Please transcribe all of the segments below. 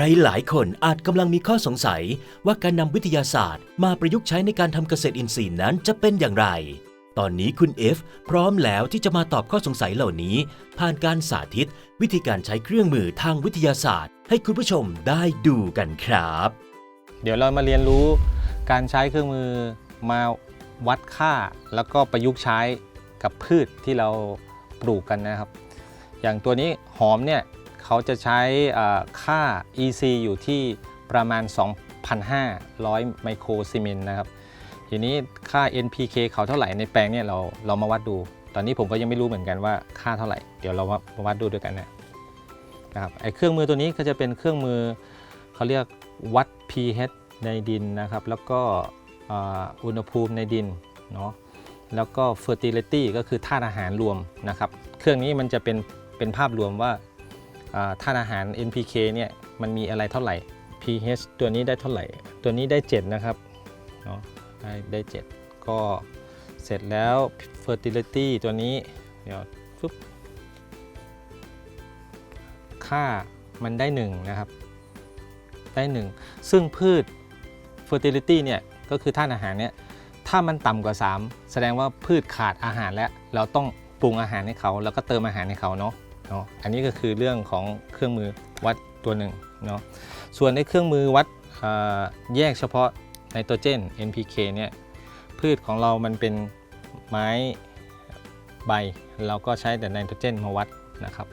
รหลายคนอาจกำลังมีข้อสงสัยว่าการนำวิทยาศาสตร์ มาประยุกต์ใช้ในการทำเกษตรอินทรีย์นั้นจะเป็นอย่างไร ตอนนี้คุณเอฟพร้อมแล้วที่จะมาตอบข้อสงสัยเหล่านี้ ผ่านการสาธิต วิธีการใช้เครื่องมือทางวิทยาศาสตร์ ให้คุณผู้ชมได้ดูกันครับ เดี๋ยวเรามาเรียนรู้การใช้เครื่องมือมาวัดค่า แล้วก็ประยุกต์ใช้กับพืชที่เราปลูกกันนะครับ อย่างตัวนี้หอมเนี่ย เขาจะใช้ค่า EC อยู่ที่ประมาณ 2,500 ไมโครซีเมนต์นะครับ ทีนี้ค่า NPK เขาเท่าไหร่ในแปลงเนี่ยเราเรามาวัดดู ตอนนี้ผมก็ยังไม่รู้เหมือนกันว่าค่าเท่าไหร่ เดี๋ยวเรามาวัดดูด้วยกันนะนะครับ ไอ้เครื่องมือตัวนี้ก็จะเป็นเครื่องมือเขาเรียกวัด pH ในดินนะครับ แล้วก็อุณหภูมิในดินเนาะ แล้วก็ fertility ก็คือธาตุอาหารรวมนะครับ เครื่องนี้มันจะเป็นเป็นภาพรวมว่า ธาตุอาหาร NPK เนี่ยมันมีอะไรเท่าไหร่ pH ตัวนี้ได้เท่าไหร่ ตัวนี้ได้ 7 นะครับเนาะได้ได้ 7 ก็เสร็จแล้ว fertility ตัวนี้เดี๋ยวฟึบค่ามันได้ 1 นะครับ ได้ 1 ซึ่งพืช fertility เนี่ยก็คือธาตุอาหารเนี่ยถ้ามันต่ำกว่า 3 แสดงว่าพืชขาดอาหารแล้ว เราต้องปรุงอาหารให้เขา แล้วก็เติมอาหารให้เขาเนาะ เนาะอันนี้ก็คือเรื่องของเครื่องมือวัดตัวหนึ่งเนาะส่วนในเครื่องมือวัดแยกเฉพาะไนโตรเจน NPK เนี่ยพืชของเรามันเป็นไม้ใบ เราก็ใช้แต่ไนโตรเจนมาวัดนะครับ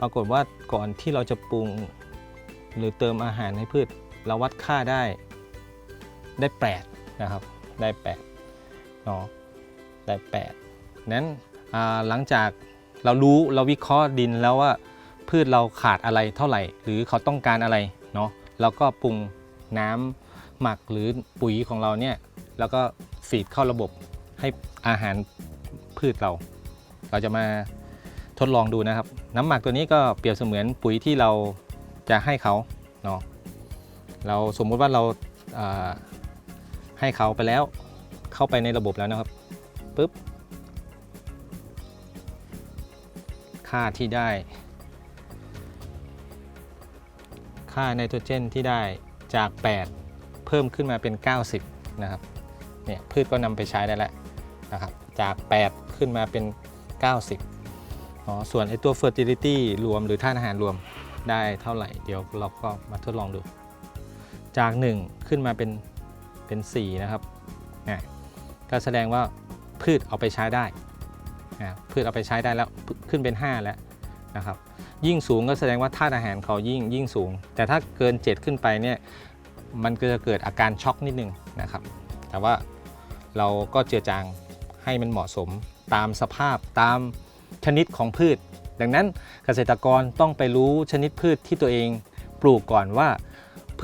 ปรากฏว่าก่อนที่เราจะปรุงหรือเติมอาหารให้พืช เราวัดค่าได้ได้ 8 นะครับ ได้8เนาะได้8นั้นหลังจาก เรารู้เราวิเคราะห์ดินแล้วว่าพืชเราขาดอะไรเท่าไหร่ หรือเขาต้องการอะไรเนาะเราก็ปรุงน้ำหมักหรือปุ๋ยของเราเนี่ยแล้วก็ฟีดเข้าระบบให้อาหารพืชเรา เราจะมาทดลองดูนะครับ น้ำหมักตัวนี้ก็เปรียบเสมือนปุ๋ยที่เราจะให้เขาเนาะเราสมมุติว่าเราาให้เขาไปแล้วเข้าไปในระบบแล้วนะครับปุ๊บ ค่าที่ได้ ค่าไนโตรเจนที่ได้จาก 8 เพิ่มขึ้นมาเป็น 90 นะครับ เนี่ยพืชก็นำไปใช้ได้แล้วนะครับ จาก 8 ขึ้นมาเป็น 90อ๋อส่วนไอตัว fertility รวมหรือท่าตุอาหารรวมได้เท่าไหร่ เดี๋ยวเราก็มาทดลองดู จาก 1 ขึ้นมาเป็นเป็น 4 นะครับนะก็แสดงว่าพืชเอาไปใช้ได้ พืชเอาไปใช้ได้แล้วขึ้นเป็น 5 แล้วนะครับยิ่งสูงก็แสดงว่าธาตุอาหารเขายิ่งยิ่งสูง แต่ถ้าเกิน 7 ขึ้นไปเนี่ยมันก็จะเกิดอาการช็อกนิดนึงนะครับ แต่ว่าเราก็เจือจางให้มันเหมาะสมตามสภาพตามชนิดของพืช ดังนั้นเกษตรกรต้องไปรู้ชนิดพืชที่ตัวเองปลูกก่อนว่า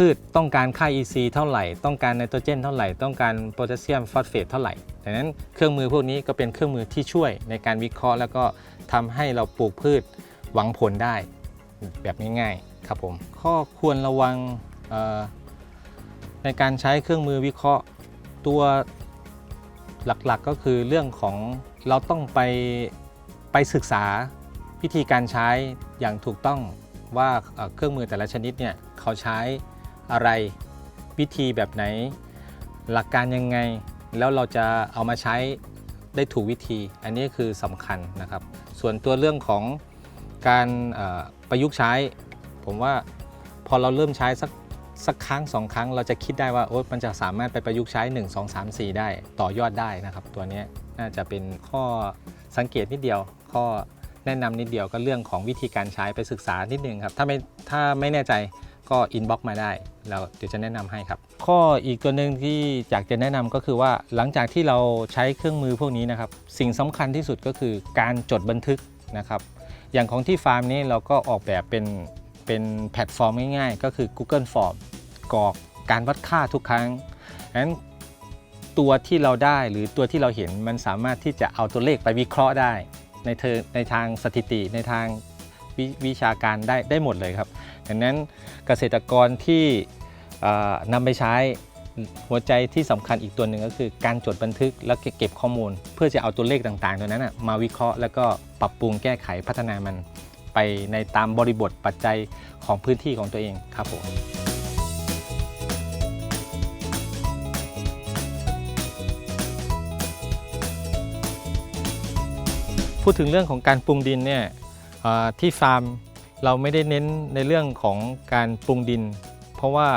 พืชต้องการค่า EC เท่าไหร่ ต้องการไนโตรเจนเท่าไหร่ ต้องการโพแทสเซียมฟอสเฟตเท่าไหร่ดังนั้นเครื่องมือพวกนี้ก็เป็นเครื่องมือที่ช่วยในการวิเคราะห์ แล้วก็ทำให้เราปลูกพืชหวังผลได้แบบง่ายๆครับผมข้อควรระวังในการใช้เครื่องมือวิเคราะห์ตัวหลักๆก็คือเรื่องของเราต้องไปไปศึกษาวิธีการใช้อย่างถูกต้องว่าเครื่องมือแต่ละชนิดเนี่ยเขาใช้ อะไร วิธีแบบไหน หลักการยังไง แล้วเราจะเอามาใช้ได้ถูกวิธี อันนี้คือสำคัญนะครับ ส่วนตัวเรื่องของการประยุกต์ใช้ ผมว่าพอเราเริ่มใช้สักสักครั้งสองครั้งเราจะคิดได้ว่าโอ๊ยมันจะสามารถไปประยุกต์ใช้ 1 2 3 4 ได้ต่อยอดได้นะครับ ตัวนี้น่าจะเป็นข้อสังเกตนิดเดียว ข้อแนะนำนิดเดียวก็เรื่องของวิธีการใช้ไปศึกษานิดนึงครับ ถ้าไม่ถ้าไม่แน่ใจ ก็อินบ็อกมาได้แล้วเดี๋ยวจะแนะนำให้ครับ ข้ออีกตัวหนึ่งที่อยากจะแนะนำก็คือว่าหลังจากที่เราใช้เครื่องมือพวกนี้นะครับ สิ่งสำคัญที่สุดก็คือการจดบันทึกนะครับ อย่างของที่ฟาร์มนี้เราก็ออกแบบเป็นเป็นแพลตฟอร์มง่ายๆ ก็คือ Google Form กรอกการวัดค่าทุกครั้งนั้นตัวที่เราได้หรือตัวที่เราเห็นมันสามารถที่จะเอาตัวเลขไปวิเคราะห์ได้ ในเธอในทางสถิติในทาง ววิชาการได้ได้หมดเลยครับดังนั้นเกษตรกรที่นำไปใช้หัวใจที่สำคัญอีกตัวหนึ่งก็คือการจดบันทึกแล้วก็เก็บข้อมูล เพื่อจะเอาตัวเลขต่างๆ ตัวนั้นมาวิเคราะห์แล้วก็ปรับปรุงแก้ไขพัฒนามันไปในตามบริบทปัจจัยของพื้นที่ของตัวเองครับผมพูดถึงเรื่องของการปรุงดินเนี่ย ที่ฟาร์มเราไม่ได้เน้นในเรื่องของการปรุงดิน เพราะว่า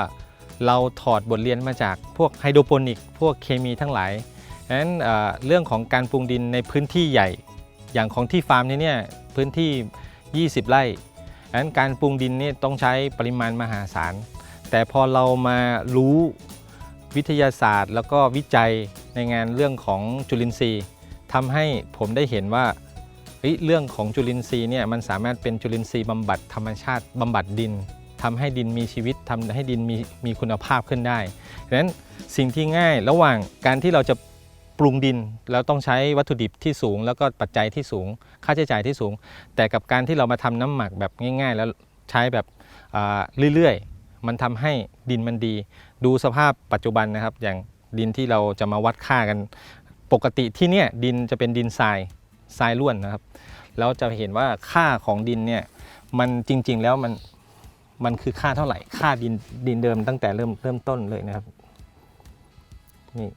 เราถอดบทเรียนมาจากพวกไฮโดรโปนิก พวกเคมีทั้งหลายดังนั้นเรื่องของการปรุงดินในพื้นที่ใหญ่ อย่างของที่ฟาร์มนี้เนี่ยพื้นที่ 20 ไร่ดังนั้นการปรุงดินนี่ต้องใช้ปริมาณมหาศาล แต่พอเรามารู้วิทยาศาสตร์ แล้วก็วิจัยในงานเรื่องของจุลินทรีย์ทำให้ผมได้เห็นว่า เฮ้ยเรื่องของจุลินทรีย์เนี่ยมันสามารถเป็นจุลินทรีย์บำบัดธรรมชาติบำบัดดินทำให้ดินมีชีวิตทำให้ดินมีมีคุณภาพขึ้นได้ดังนั้นสิ่งที่ง่ายระหว่างการที่เราจะปรุงดินแล้วต้องใช้วัตถุดิบที่สูง แล้วก็ปัจจัยที่สูง ค่าใช้จ่ายที่สูง แต่กับการที่เรามาทำน้ำหมักแบบง่าย ๆ แล้วใช้แบบอ่าเรื่อยๆ มันทำให้ดินมันดี ดูสภาพปัจจุบันนะครับ อย่างดินที่เราจะมาวัดค่ากัน ปกติที่เนี่ยดินจะเป็นดินทราย ทรายล้วนนะครับ แล้วจะเห็นว่าค่าของดินเนี่ยมันจริง ๆ แล้วมันมันคือค่าเท่าไหร่ ค่าดินดินเดิมตั้งแต่เริ่มเริ่มต้นเลยนะครับนี่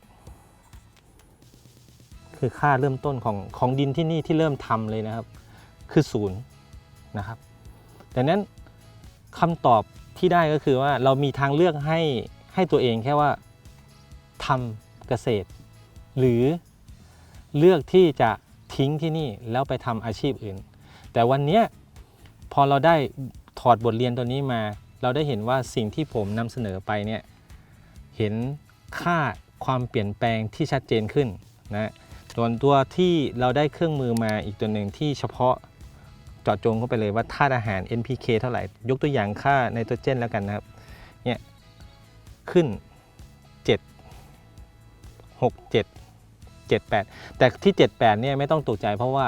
คือค่าเริ่มต้นของของดินที่นี่ที่เริ่มทำเลยนะครับ คือศูนย์นะครับดังนั้นคำตอบที่ได้ก็คือว่าเรามีทางเลือกให้ให้ตัวเองแค่ว่าทำเกษตร หรือเลือกที่จะ ทิ้งที่นี่แล้วไปทำอาชีพอื่น แต่วันนี้พอเราได้ถอดบทเรียนตัวนี้มา เราได้เห็นว่าสิ่งที่ผมนำเสนอไปเนี่ยเห็นค่าความเปลี่ยนแปลงที่ชัดเจนขึ้นนะส่วนตัวที่เราได้เครื่องมือมาอีกตัวหนึ่งที่เฉพาะเจาะจงเข้าไปเลยว่าธาตุอาหาร NPK เท่าไหร่ ยกตัวอย่างค่าไนโตรเจนแล้วกันนะครับเนี่ยขึ้น 7 6 7 78 แต่ที่ 78เนี่ยไม่ต้องตกใจเพราะว่า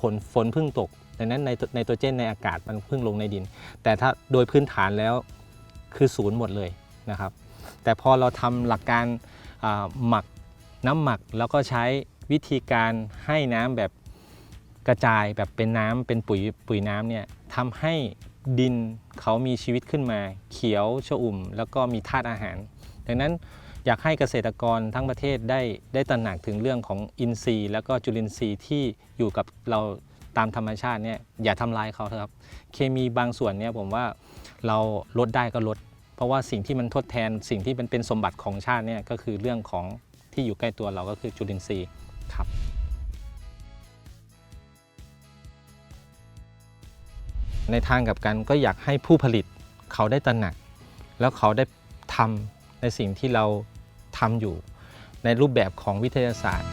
ผลฝนเพิ่งตกดังนั้นในในตัวเจนในอากาศมันเพิ่งลงในดิน แต่ถ้าโดยพื้นฐานแล้วคือศูนย์หมดเลยนะครับ แต่พอเราทำหลักการหมักน้ำหมักแล้วก็ใช้วิธีการให้น้ำแบบกระจายแบบเป็นน้ำเป็นปุ๋ยปุ๋ยน้ำเนี่ยทำให้ดินเขามีชีวิตขึ้นมา เขียวชอุ่ม แล้วก็มีธาตุอาหาร ดังนั้น อยากให้เกษตรกรทั้งประเทศได้ได้ตระหนักถึงเรื่องของอินทรีย์ แล้วก็จุลินทรีย์ที่อยู่กับเราตามธรรมชาติเนี่ยอย่าทำลายเขาเถอะครับ เคมีบางส่วนเนี่ยผมว่าเราลดได้ก็ลด เพราะว่าสิ่งที่มันทดแทนสิ่งที่มันเป็นสมบัติของชาติเนี่ยก็คือเรื่องของที่อยู่ใกล้ตัวเราก็คือจุลินทรีย์ครับในทางกับกันก็อยากให้ผู้ผลิตเขาได้ตระหนัก แล้วเขาได้ทำในสิ่งที่เรา ทำอยู่ ในรูปแบบของวิทยาศาสตร์